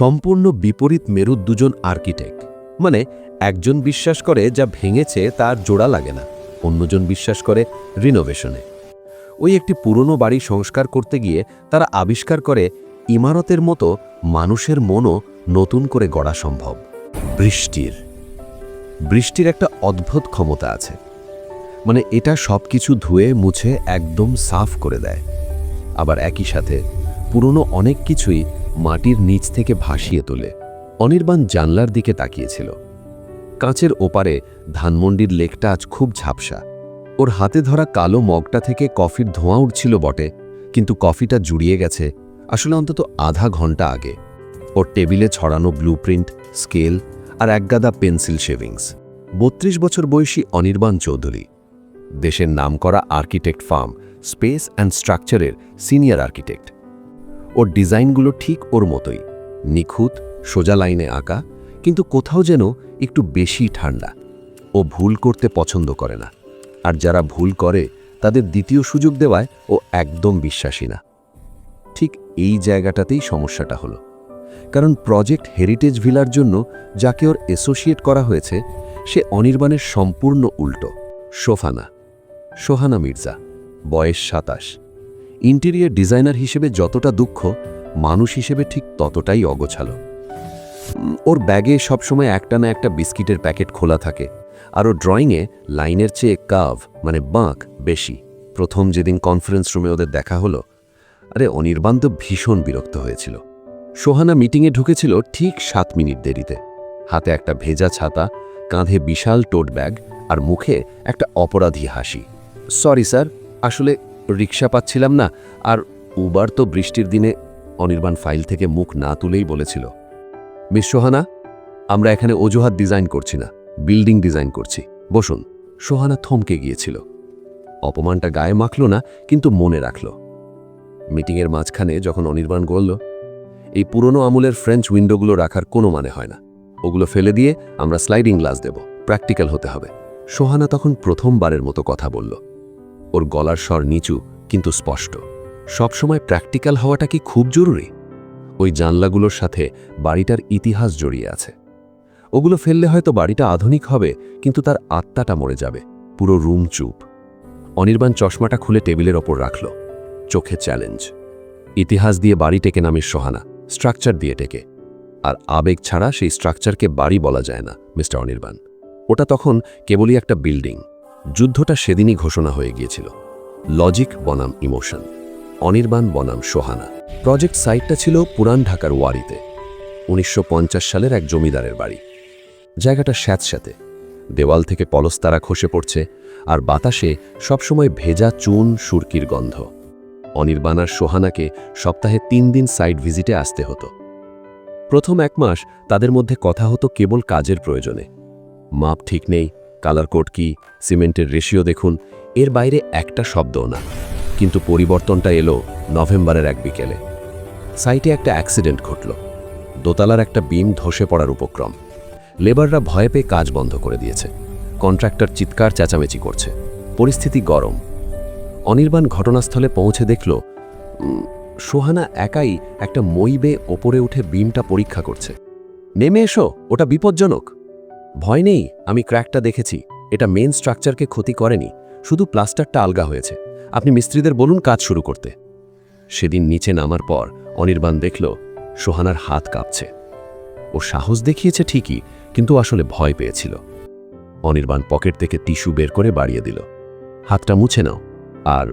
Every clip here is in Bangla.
সম্পূর্ণ বিপরীত মেরুর দুজন আর্কিটেক্ট। মানে একজন বিশ্বাস করে যা ভেঙেছে তার জোড়া লাগে না, অন্যজন বিশ্বাস করে রিনোভেশনে ওই একটি পুরনো বাড়ি সংস্কার করতে গিয়ে তারা আবিষ্কার করে ইমারতের মতো মানুষের মনও নতুন করে গড়া সম্ভব। বৃষ্টির। বৃষ্টির একটা অদ্ভুত ক্ষমতা আছে। মানে এটা সব কিছু ধুয়ে, মুছে একদম সাফ করে দেয়। আবার একই সাথে পুরনো অনেক কিছুই মাটির নিচ থেকে ভাসিয়ে তোলে। অনির্বাণ জানলার দিকে তাকিয়েছিল। কাঁচের ওপারে ধানমন্ডির লেকটা আজ খুব ঝাপসা। ওর হাতে ধরা কালো মগটা থেকে কফির ধোঁয়া উঠছিল বটে, কিন্তু কফিটা জুড়িয়ে গেছে, আসলে অন্তত আধা ঘণ্টা আগে। ওর টেবিলে ছড়ানো ব্লুপ্রিন্ট, স্কেল আর একগাদা পেন্সিল শেভিংস। বত্রিশ বছর বয়সী অনির্বাণ চৌধুরী। দেশের নামকরা আর্কিটেক্ট ফার্ম, স্পেস অ্যান্ড স্ট্রাকচারের সিনিয়র আর্কিটেক্ট। ওর ডিজাইনগুলো ঠিক ওর মতোই। নিখুঁত, সোজা লাইনে আঁকা, কিন্তু কোথাও যেন একটু বেশি ঠান্ডা। ও ভুল করতে পছন্দ করে না। আর যারা ভুল করে, তাদের দ্বিতীয় সুযোগ দেওয়ায় ও একদম বিশ্বাসী না। ঠিক এই জায়গাটাতেই সমস্যাটা হলো। কারণ প্রজেক্ট হেরিটেজ ভিলার জন্য যাকে ওর অ্যাসোসিয়েট করা হয়েছে, সে অনির্বাণের সম্পূর্ণ উল্টো। সোফানা। সোহানা মির্জা। বয়স সাতাশ। ইন্টেরিয়ার ডিজাইনার হিসেবে যতটা দুঃখ, মানুষ হিসেবে ঠিক ততটাই অগোছালো। ওর ব্যাগে সবসময় একটা না একটা বিস্কিটের প্যাকেট খোলা থাকে, আর ও ড্রয়িংয়ে লাইনের চেয়ে কাভ মানে বাঁক, বেশি। প্রথম যেদিন কনফারেন্স রুমে ওদের দেখা হলো, আরে অনির্বাণ তো ভীষণ বিরক্ত হয়েছিল। সোহানা মিটিংয়ে ঢুকেছিল ঠিক সাত মিনিট দেরিতে। হাতে একটা ভেজা ছাতা, কাঁধে বিশাল টোট ব্যাগ, আর মুখে একটা অপরাধী হাসি। সরি স্যার, আসলে রিক্সা পাচ্ছিলাম না আর উবার তো বৃষ্টির দিনে অনির্বাণ ফাইল থেকে মুখ না তুলেই বলেছিল, মিস সোহানা, আমরা এখানে অজুহাত ডিজাইন করছি না, বিল্ডিং ডিজাইন করছি। বসুন। সোহানা থমকে গিয়েছিল। অপমানটা গায়ে মাখল না, কিন্তু মনে রাখল। মিটিংয়ের মাঝখানে যখন অনির্বাণ বলল, এই পুরনো আমলের ফ্রেঞ্চ উইন্ডোগুলো রাখার কোনো মানে হয় না। ওগুলো ফেলে দিয়ে আমরা স্লাইডিং গ্লাস দেব, প্র্যাকটিক্যাল হতে হবে। সোহানা তখন প্রথমবারের মতো কথা বলল। ওর গলার স্বর নিচু কিন্তু স্পষ্ট। সবসময় প্র্যাকটিক্যাল হওয়াটা কি খুব জরুরি? ওই জানলাগুলোর সাথে বাড়িটার ইতিহাস জড়িয়ে আছে। ওগুলো ফেললে হয়তো বাড়িটা আধুনিক হবে, কিন্তু তার আত্মাটা মরে যাবে, পুরো রুম চুপ। অনির্বাণ চশমাটা খুলে টেবিলের ওপর রাখল। চোখে চ্যালেঞ্জ ইতিহাস দিয়ে বাড়ি টেকে নামের সোহানা স্ট্রাকচার দিয়ে টেকে। আর আবেগ ছাড়া সেই স্ট্রাকচারকে বাড়ি বলা যায় না মিস্টার অনির্বাণ। ওটা তখন কেবলই একটা বিল্ডিং যুদ্ধটা সেদিনই ঘোষণা হয়ে গিয়েছিল। লজিক বনাম ইমোশন অনির্বাণ বনাম সোহানা। প্রজেক্ট সাইটটা ছিল পুরান ঢাকার ওয়ারিতে, উনিশশো পঞ্চাশ সালের এক জমিদারের বাড়ি। জায়গাটা স্যাঁতস্যাঁতে, দেওয়াল থেকে পলস্তারা খসে পড়ছে আর বাতাসে সবসময় ভেজা চুন সুরকির গন্ধ। অনির্বাণ আর সোহানাকে সপ্তাহে তিন দিন সাইট ভিজিটে আসতে হতো। প্রথম এক মাস তাদের মধ্যে কথা হতো কেবল কাজের প্রয়োজনে। মাপ ঠিক নেই কালার কোড কি, সিমেন্টের রেশিও দেখুন, এর বাইরে একটা শব্দও না। কিন্তু পরিবর্তনটা এলো নভেম্বরের এক বিকেলে। সাইটে একটা অ্যাক্সিডেন্ট ঘটল। দোতলার একটা বিম ধসে পড়ার উপক্রম। লেবাররা ভয় পেয়ে কাজ বন্ধ করে দিয়েছে। কন্ট্রাক্টর চিৎকার চেঁচামেচি করছে। পরিস্থিতি গরম। অনির্বাণ ঘটনাস্থলে পৌঁছে দেখল সোহানা একাই একটা মই ওপরে উঠে বিমটা পরীক্ষা করছে। নেমে এসো, ওটা বিপজ্জনক। ভয় নেই, আমি ক্র্যাকটা দেখেছি। এটা মেন স্ট্রাকচারকে ক্ষতি করেনি, শুধু প্লাস্টারটা আলগা হয়েছে। আপনি মিস্ত্রিদের বলুন কাজ শুরু করতে। সেদিন নিচে নামার পর অনির্বাণ দেখল, সোহানার হাত কাঁপছে। ও সাহস দেখিয়েছে ঠিকই, কিন্তু আসলে ভয় পেয়েছিল। অনির্বাণ পকেট থেকে টিস্যু বের করে বাড়িয়ে দিল। হাতটা মুছে নাও, আর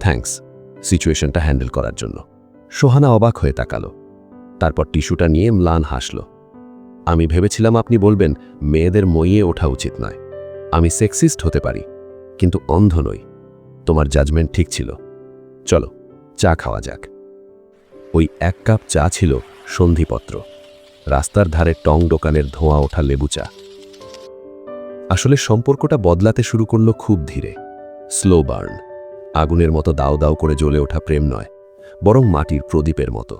থ্যাঙ্কস, সিচুয়েশনটা হ্যান্ডেল করার জন্য। সোহানা অবাক হয়ে তাকালো। তারপর টিস্যুটা নিয়ে ম্লান হাসল। আমি ভেবেছিলাম আপনি বলবেন, মেয়েদের মইয়ে ওঠা উচিত নয়। আমি সেক্সিস্ট হতে পারি, কিন্তু অন্ধ নই। তোমার জাজমেন্ট ঠিক ছিল। চলো, চা খাওয়া যাক। ওই এক কাপ চা ছিল সন্ধিপত্র। রাস্তার ধারে টং দোকানের ধোঁয়া ওঠা লেবু চা। আসলে সম্পর্কটা বদলাতে শুরু করল খুব ধীরে। স্লো বার্ন আগুনের মতো দাও দাও করে জ্বলে ওঠা প্রেম নয়, বরং মাটির প্রদীপের মতো,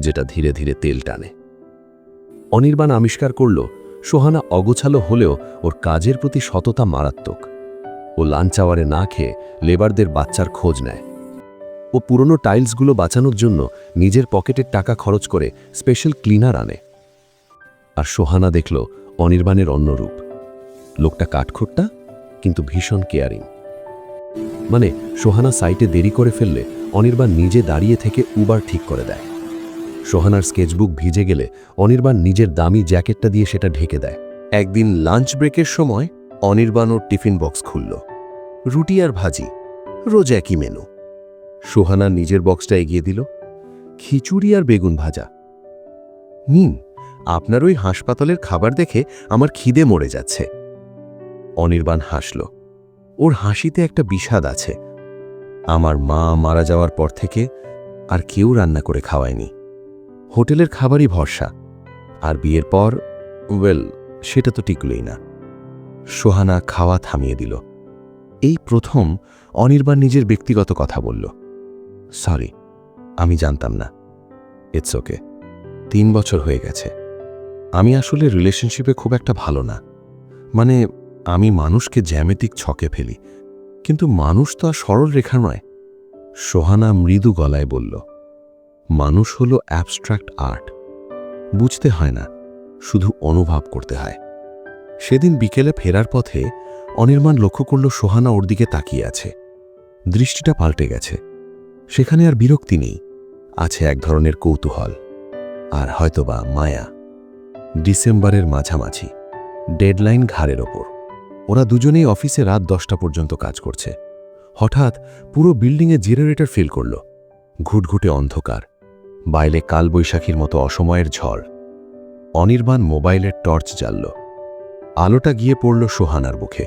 যেটা ধীরে ধীরে তেল টানে। অনির্বাণ আবিষ্কার করল, সোহানা অগোছালো হলেও ওর কাজের প্রতি সততা মারাত্মক। ও লাঞ্চ আওয়ারে না খেয়ে লেবারদের বাচ্চার খোঁজ নেয়। ও পুরনো টাইলসগুলো বাঁচানোর জন্য নিজের পকেটের টাকা খরচ করে স্পেশাল ক্লিনার আনে। আর সোহানা দেখল অনির্বাণের অন্য রূপ। লোকটা কাঠখোট্টা, কিন্তু ভীষণ কেয়ারিং। মানে সোহানা সাইটে দেরি করে ফেললে অনির্বাণ নিজে দাঁড়িয়ে থেকে উবার ঠিক করে দেয়। সোহানার স্কেচবুক ভিজে গেলে অনির্বাণ নিজের দামি জ্যাকেটটা দিয়ে সেটা ঢেকে দেয়। একদিন লাঞ্চ ব্রেকের সময় অনির্বাণ ওর টিফিন বক্স খুলল। রুটি আর ভাজি, রোজ একই মেনু। সোহানা নিজের বক্সটা এগিয়ে দিল, খিচুড়ি আর বেগুন ভাজা। নিন, আপনার ওই হাসপাতালের খাবার দেখে আমার খিদে মরে যাচ্ছে। অনির্বাণ হাসল। ওর হাসিতে একটা বিষাদ আছে। আমার মা মারা যাওয়ার পর থেকে আর কেউ রান্না করে খাওয়ায়নি। হোটেলের খাবারই ভরসা, আর বিয়ের পর ওয়েল সেটা তো টিকলই না। সোহানা খাওয়া থামিয়ে দিল। এই প্রথম অনির্বাণ নিজের ব্যক্তিগত কথা বলল। সরি আমি জানতাম না। ইটস ওকে তিন বছর হয়ে গেছে। আমি আসলে রিলেশনশিপে খুব একটা ভালো না। মানে আমি মানুষকে জ্যামিতিক ছকে ফেলি। কিন্তু মানুষ তো আর সরল রেখা নয়। সোহানা মৃদু গলায় বলল মানুষ হলো অ্যাবস্ট্রাক্ট আর্ট বুঝতে হয় না, শুধু অনুভব করতে হয়। সেদিন বিকেলে ফেরার পথে অনির্মাণ লক্ষ্য করল সোহানা ওর দিকে তাকিয়ে আছে। দৃষ্টিটা পাল্টে গেছে। সেখানে আর বিরক্তি নেই, আছে এক ধরনের কৌতূহল। আর হয়তোবা মায়া। ডিসেম্বরের মাঝামাঝি, ডেডলাইন ঘাড়ের ওপর। ওরা দুজনেই অফিসে রাত দশটা পর্যন্ত কাজ করছে। হঠাৎ পুরো বিল্ডিংয়ে জেনারেটর ফিল করল। ঘুটঘুটে অন্ধকার। বাইরে কালবৈশাখীর মতো অসময়ের ঝড়। অনির্বাণ মোবাইলের টর্চ জ্বালল। আলোটা গিয়ে পড়ল সোহানার মুখে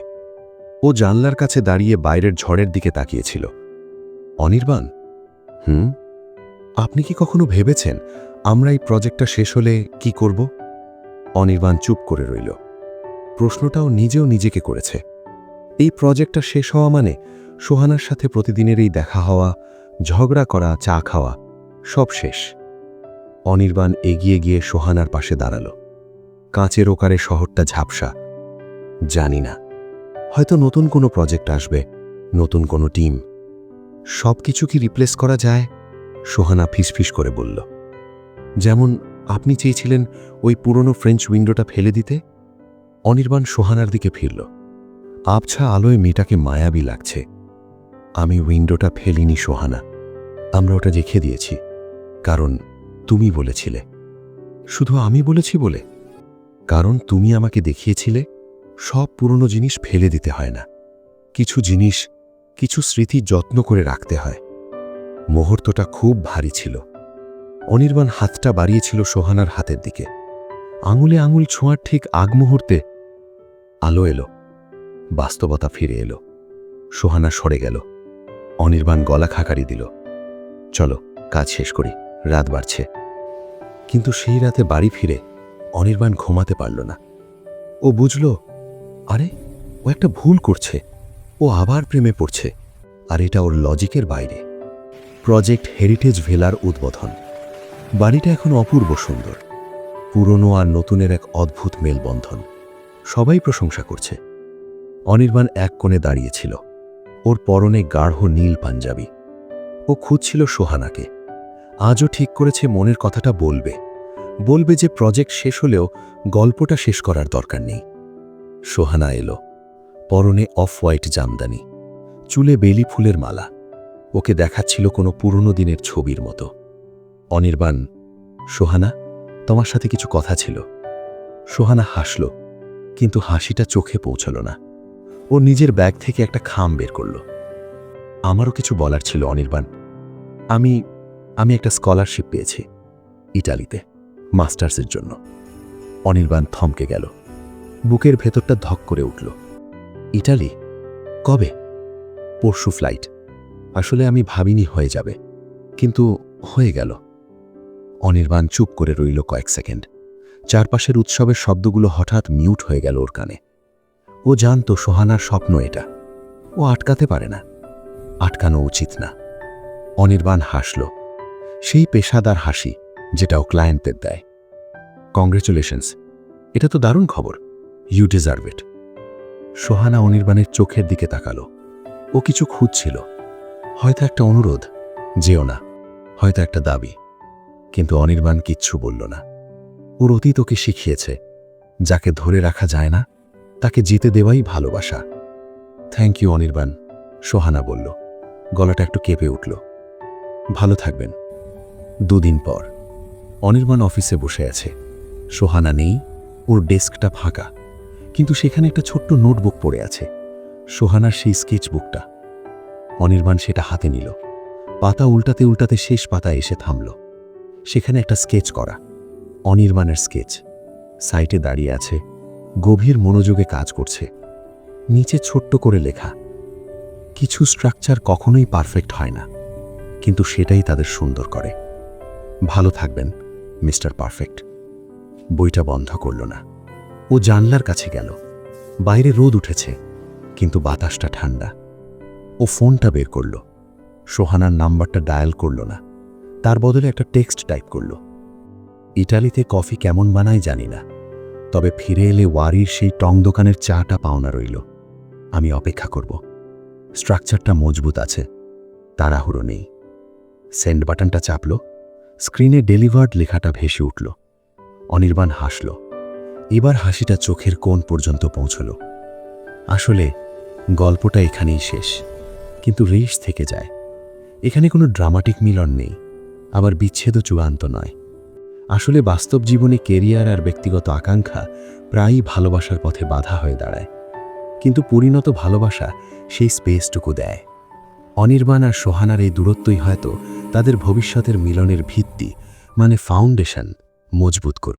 ও জানলার কাছে দাঁড়িয়ে বাইরের ঝড়ের দিকে তাকিয়েছিল। অনির্বাণ? হুম? আপনি কি কখনো ভেবেছেন আমরা এই প্রজেক্টটা শেষ হলে কি করব? অনির্বাণ চুপ করে রইল। প্রশ্নটাও নিজেও নিজেকে করেছে। এই প্রজেক্টটা শেষ হওয়া মানে সোহানার সাথে প্রতিদিনের এই দেখা হওয়া, ঝগড়া করা, চা খাওয়া সব শেষ। অনির্বাণ এগিয়ে গিয়ে সোহানার পাশে দাঁড়াল। কাঁচের ওকারে শহরটা ঝাপসা। জানি না। হয়তো নতুন কোনো প্রজেক্ট আসবে, নতুন কোনো টিম সব কিছু কি রিপ্লেস করা যায়? সোহানা ফিসফিস করে বলল। যেমন আপনি চেয়েছিলেন ওই পুরনো ফ্রেঞ্চ উইন্ডোটা ফেলে দিতে? অনির্বাণ সোহানার দিকে ফিরল। আবছা আলোয় মেয়েটাকে মায়াবী লাগছে। আমি উইন্ডোটা ফেলিনি সোহানা। আমরা ওটা রেখে দিয়েছি। কারণ তুমি বলেছিলে। শুধু আমি বলেছি বলে? কারণ তুমি আমাকে দেখিয়েছিলে, সব পুরনো জিনিস ফেলে দিতে হয় না। কিছু জিনিস, কিছু স্মৃতি যত্ন করে রাখতে হয়। মুহূর্তটা খুব ভারী ছিল। অনির্বাণ হাতটা বাড়িয়েছিল সোহানার হাতের দিকে। আঙুলে আঙুল ছোঁয়ার ঠিক আগ মুহূর্তে আলো এলো। বাস্তবতা ফিরে এলো। সোহানা সরে গেল। অনির্বাণ গলা খাকারি দিল। চলো, কাজ শেষ করি। রাত বাড়ছে। কিন্তু সেই রাতে বাড়ি ফিরে অনির্বাণ ঘুমাতে পারল না। ও বুঝল, আরে, ও একটা ভুল করছে। ও আবার প্রেমে পড়ছে। আর এটা ওর লজিকের বাইরে। প্রজেক্ট হেরিটেজ ভেলার উদ্বোধন। বাড়িটা এখন অপূর্ব সুন্দর। পুরনো আর নতুনের এক অদ্ভুত মেলবন্ধন। সবাই প্রশংসা করছে। অনির্বাণ এক কোণে দাঁড়িয়েছিল ওর পরনে গাঢ় নীল পাঞ্জাবি। ও খুঁজছিল সোহানাকে। আজও ঠিক করেছে মনের কথাটা বলবে। বলবে যে প্রজেক্ট শেষ হলেও গল্পটা শেষ করার দরকার নেই। সোহানা এলো, পরনে অফ হোয়াইট জামদানি, চুলে বেলি ফুলের মালা। ওকে দেখাচ্ছিল কোনো পুরনো দিনের ছবির মতো। অনির্বাণ, সোহানা, তোমার সাথে কিছু কথা ছিল। সোহানা হাসল, কিন্তু হাসিটা চোখে পৌঁছল না। ও নিজের ব্যাগ থেকে একটা খাম বের করল। আমারও কিছু বলার ছিল অনির্বাণ। আমি আমি একটা স্কলারশিপ পেয়েছি, ইটালিতে, মাস্টার্সের জন্য। অনির্বাণ থমকে গেল। বুকের ভেতরটা ধক করে উঠল। ইটালি? কবে? পরশু ফ্লাইট আসলে আমি ভাবিনি হয়ে যাবে, কিন্তু হয়ে গেল। অনির্বাণ চুপ করে রইল কয়েক সেকেন্ড। চারপাশের উৎসবের শব্দগুলো হঠাৎ মিউট হয়ে গেল ওর কানে। ও জানত সোহানার স্বপ্ন এটা। ও আটকাতে পারে না। আটকানো উচিত না। অনির্বাণ হাসল। সেই পেশাদার হাসি যেটা ও ক্লায়েন্টদের দেয়। কংগ্রেচুলেশনস এটা তো দারুণ খবর। ইউ ডিজার্ভ ইট সোহানা অনির্বাণের চোখের দিকে তাকালো। ও কিছু খুঁজছিল। হয়তো একটা অনুরোধ, যেও না। হয়তো একটা দাবি। কিন্তু অনির্বাণ কিচ্ছু বলল না। ওর অতীত ওকে শিখিয়েছে। যাকে ধরে রাখা যায় না, তাকে জিতে দেওয়াই ভালোবাসা। থ্যাংক ইউ অনির্বাণ, সোহানা বলল। গলাটা একটু কেঁপে উঠল। ভালো থাকবেন। দুদিন পর। অনির্বাণ অফিসে বসে আছে। সোহানা নেই, ওর ডেস্কটা ফাঁকা। কিন্তু সেখানে একটা ছোট্ট নোটবুক পড়ে আছে। সোহানার সেই স্কেচ বুকটা অনির্বাণ সেটা হাতে নিল। পাতা উল্টাতে উল্টাতে শেষ পাতায় এসে থামল। সেখানে একটা স্কেচ করা। অনির্বাণের স্কেচ। সাইটে দাঁড়িয়ে আছে। গভীর মনোযোগে কাজ করছে। নিচে ছোট্ট করে লেখা। কিছু স্ট্রাকচার কখনোই পারফেক্ট হয় না। কিন্তু সেটাই তাদের সুন্দর করে। ভালো থাকবেন, মিস্টার পারফেক্ট। বইটা বন্ধ করল না। ও জানলার কাছে গেল। বাইরে রোদ উঠেছে, কিন্তু বাতাসটা ঠান্ডা। ও ফোনটা বের করল। সোহানার নাম্বারটা ডায়াল করল না। তার বদলে একটা টেক্সট টাইপ করল। ইটালিতে কফি কেমন বানায় জানি না। তবে ফিরে এলে ওয়ারির সেই টং দোকানের চাটা পাওনা রইল। আমি অপেক্ষা করব। স্ট্রাকচারটা মজবুত আছে। তাড়াহুড়ো নেই। সেন্ড বাটনটা চাপল। স্ক্রিনে ডেলিভার্ড লেখাটা ভেসে উঠল। অনির্বাণ হাসল। এবার হাসিটা চোখের কোণ পর্যন্ত পৌঁছল। আসলে, গল্পটা এখানেই শেষ। কিন্তু রেশ থেকে যায়। এখানে কোনো ড্রামাটিক মিলন নেই। আবার বিচ্ছেদও চূড়ান্ত নয়। আসলে বাস্তব জীবনে কেরিয়ার আর ব্যক্তিগত আকাঙ্ক্ষা প্রায়ই ভালোবাসার পথে বাধা হয়ে দাঁড়ায়। কিন্তু পরিণত ভালোবাসা সেই স্পেসটুকু দেয়। অনির্বাণ আর সোহানার এই দূরত্বই হয়তো তাদের ভবিষ্যতের মিলনের ভিত্তি মানে ফাউন্ডেশন মজবুত করবে।